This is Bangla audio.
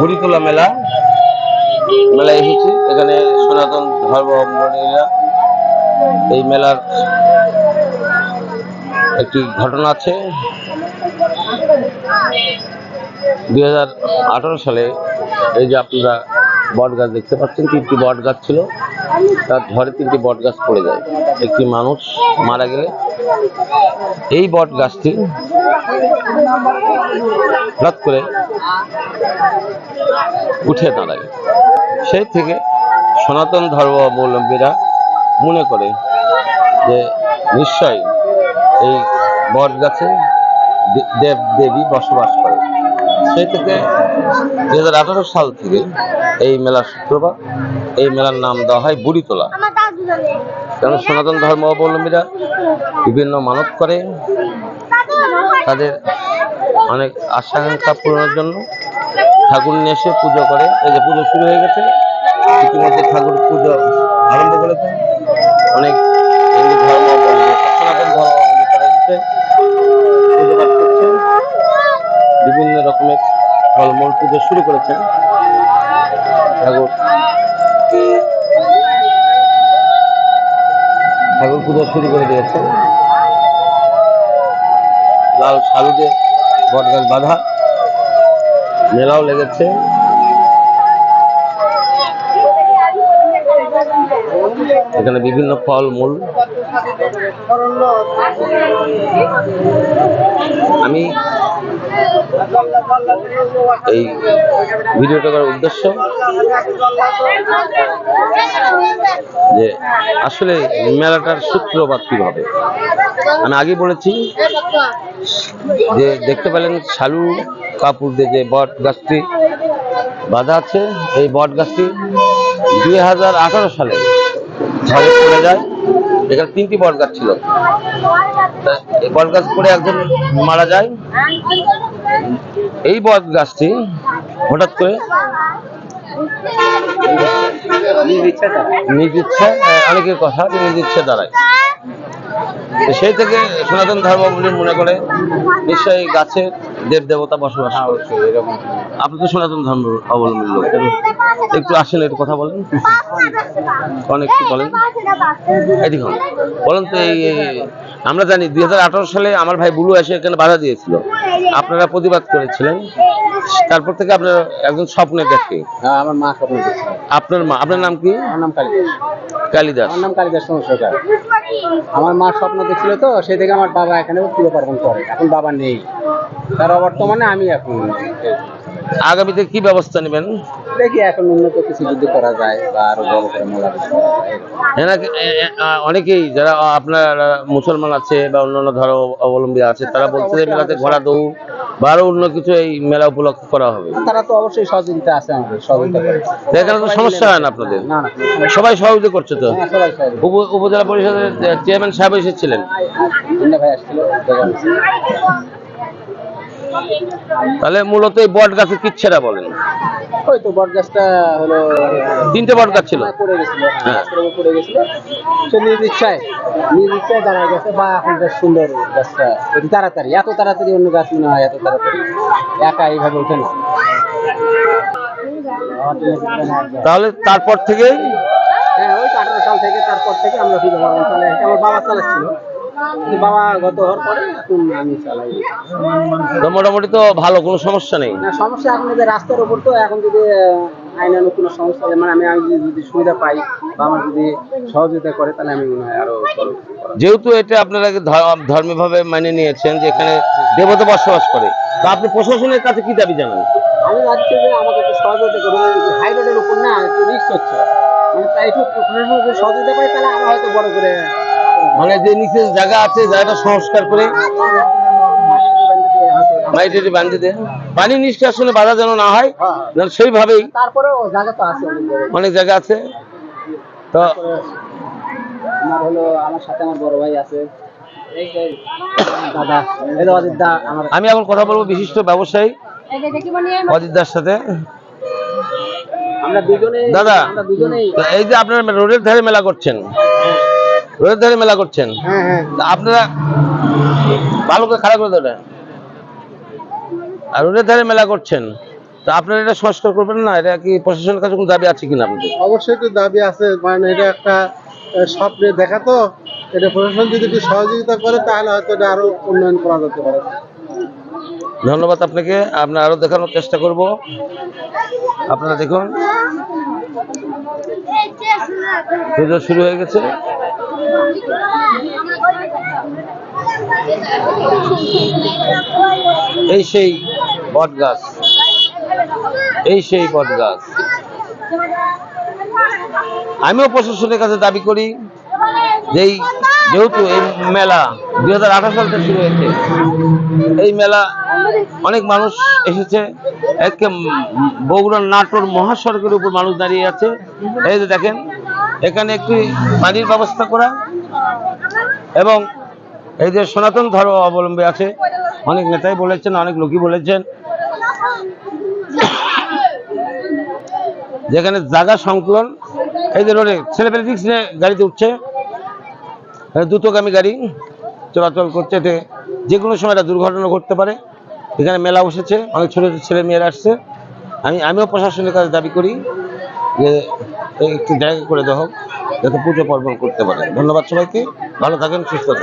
বুড়িতলা মেলা। মেলায় এসেছি। এখানে সনাতন ধর্মাবলম্বীরা এই মেলার একটি ঘটনা আছে। দুই হাজার আঠারো সালে এই যে আপনারা বট গাছ দেখতে পাচ্ছেন তিনটি বট গাছ ছিল। তার ঝড়ে তিনটি বট গাছ পড়ে যায়। একটি মানুষ মারা গেলে এই বট গাছটি হঠাৎ করে উঠে দাঁড়ায়। সেই থেকে সনাতন ধর্মাবলম্বীরা মনে করে যে নিশ্চয়ই এই বট গাছে দেব দেবী বসবাস করে সেই থেকে দুই হাজার আঠারো সাল থেকে এই মেলার সূত্রপাত এই মেলার নাম দেওয়া হয় বুড়িতলা। কারণ সনাতন ধর্মাবলম্বীরা বিভিন্ন মানত করে, তাদের অনেক আশা আকাঙ্ক্ষা পূরণের জন্য ঠাকুর নিয়ে এসে পুজো করে। এই যে পুজো শুরু হয়ে গেছে, ইতিমধ্যে ঠাকুর পুজো আরম্ভ করেছে অনেক হিন্দু ধর্মাবলম্বী সনাতন ধর্মাবলম্বী তারা পুজো পাঠ করছেন। বিভিন্ন রকমের ফলমূল পুজো শুরু করেছেন। ঠাকুর। ঠাকুর পুজো শুরু করে দিয়েছেন লাল শালুতে বটগাছ বাঁধা। মেলাও লেগেছে। এখানে বিভিন্ন ফল মূল আমি এই ভিডিওটা করার উদ্দেশ্য যে আসলে মেলাটার সূত্রপাত কীভাবে? আমি আগে বলেছি যে দেখতে পেলেন শালু কাপুর দিয়ে যে বট গাছটি বাঁধা আছে। এই বট গাছটি দুই হাজার আঠারো সালে ঝড়ে পড়ে যায়। এখানে তিনটি বট গাছ ছিল। তা এই বট গাছ পড়ে একজন মারা যায়। এই বট গাছটি হঠাৎ করে নিজ ইচ্ছা অনেকের কথা নিজ ইচ্ছে দাঁড়ায় সেই থেকে সনাতন ধর্মাবলম্বী মনে করে, নিশ্চয়ই গাছে দেব দেবতা বসবাস করছে এরকম। আপনি তো সনাতন ধর্ম অবলম্বী লোক একটু আসেন একটু কথা বলেন। অনেক একটু বলেন। এই দেখুন বলেন তো এই আমরা জানি দুই হাজার আঠারো সালে আমার ভাই বুলু এসে এখানে বাধা দিয়েছিল। আপনারা প্রতিবাদ করেছিলেন। তারপর থেকে আপনার একজন স্বপ্নে দেখে হ্যাঁ আমার মা স্বপ্ন আপনার মা আপনার নাম কি? আমার নাম কালিদাস। কালিদাস। আমার নাম কালিদাস সরকার। আমার মা স্বপ্ন দেখছিল তো সেই থেকে আমার বাবা এখানে পুরো পার্বণ করে। এখন বাবা নেই। তার বর্তমানে আমি এখন আগামীতে কি ব্যবস্থা নেবেন? দেখি এখন উন্নত কিছু যদি করা যায় বা আরও বড় করে মেলা আ, অনেকেই যারা আপনার মুসলমান আছে বা অন্যান্য ধর্ম অবলম্বী আছে তারা বলছে যে মেলাতে ঘোড়া দৌড় বা আরও অন্য কিছু এই মেলা উপলক্ষে করা হবে। তারা তো অবশ্যই সহযোগিতা আছে আমাদের সহযোগিতা এখানে তো সমস্যা হয় না আপনাদের? সবাই সহযোগিতা করছে তো। হ্যাঁ, উপজেলা পরিষদের চেয়ারম্যান সাহেব এসেছিলেন। ভাই আসছিল। তাহলে মূলত এই বট গাছের কিচ্ছেরা বলেন? ওই বট গাছটা হলো তিনটে বট গাছ ছিল? পড়ে গেছিল। হ্যাঁ। হ্যাঁ গাছটার উপর পড়ে গেছিল। সে নিজ ইচ্ছায় নিজ ইচ্ছায় দাঁড়ায় গেছে বা এখন বেশ সুন্দর গাছটা। তাড়াতাড়ি এত তাড়াতাড়ি অন্য গাছ মনে হয় এত তাড়াতাড়ি। একা এইভাবে ওঠে না। তাহলে তারপর থেকেই? হ্যাঁ ওই আঠারো সাল থেকে তারপর থেকে আমরা বাবা চালাই আমার বাবা চালাচ্ছিল বাবা গত হওয়ার পরে এখন আমি চালাই। তো মোটামুটি তো ভালো কোনো সমস্যা নেই? না সমস্যা যে রাস্তার উপর তো এখন যদি কোনো সমস্যা মানে আমি আমি যদি- সুবিধা পাই বা আমার যদি সহযোগিতা করে তাহলে আমি মনে হয় আরও যেহেতু এটা আপনারা ধর্মীয়ভাবে মানে নিয়েছেন যে এখানে দেবতা বসবাস করে তো আপনি প্রশাসনের কাছে কি দাবি জানান? আমি ভাবছি যে আমাকে একটু সহযোগিতা করবে হাই রোডের উপর না একটু রিস্ক হচ্ছে। মানে তাই একটু প্রশাসন যদি সহযোগিতা করে তাহলে আমরা হয়তো বড় করে মানে যে নিচে জায়গা আছে জায়গাটা সংস্কার করে মাইটেটি বান্ধে দেয় পানি নিষ্কাশনে বাধা যেন না হয় সেইভাবেই অনেক জায়গা আছে। তো আমার হলো আমার সাথে আমার বড় ভাই আছে। আমি এখন কথা বলব বিশিষ্ট ব্যবসায়ী অজিত দার সাথে দাদা এই যে আপনারা রোডের ধারে মেলা করছেন। রোডের ধারে মেলা করছেন? হ্যাঁ হ্যাঁ। আপনারা ভালো করে খারাপ করে দেবেন। আর রোডের ধারে মেলা করছেন তা আপনারা এটা সংস্কার করবেন না? এটা কি প্রশাসনের কাছে কোনো দাবি আছে কিনা আপনাদের? অবশ্যই একটু দাবি আছে মানে এটা একটা স্বপ্নে দেখা তো। এটা প্রশাসন যদি একটু সহযোগিতা করে তাহলে হয়তো এটা আরও উন্নয়ন করা যেতে পারে। ধন্যবাদ আপনাকে। আমরা আরও দেখানোর চেষ্টা করব। আপনারা দেখুন। পুজো শুরু হয়ে গেছে। এই সেই বট গাছ এই সেই বট গাছ আমিও প্রশাসনের কাছে দাবি করি যে যেহেতু এই মেলা দুই হাজার আঠারো সাল থেকে শুরু হয়েছে, এই মেলা অনেক মানুষ এসেছে। একে বগুড়ার নাটোর মহাসড়কের উপর মানুষ দাঁড়িয়ে আছে। এই যে দেখেন এখানে একটি পানির ব্যবস্থা করা। এবং এই যে সনাতন ধর্ম অবলম্বী আছে, অনেক নেতাই বলেছেন, অনেক লোকই বলেছেন। যেখানে জায়গা সংকলন, এই যে রোডে ছেলেপেলে নিয়ে গাড়িতে উঠছে দ্রুতগামী গাড়ি চলাচল করছে, এতে যে কোনো সময় একটা দুর্ঘটনা ঘটতে পারে। এখানে মেলা বসেছে, অনেক ছোট ছোট ছেলে মেয়েরা আসছে। আমি, আমিও প্রশাসনের কাছে দাবি করি যে একটু জায়গা করে দেওয়া হোক যাতে পুজো পার্বণ করতে পারে। ধন্যবাদ সবাইকে, ভালো থাকেন, সুস্থ থাকেন।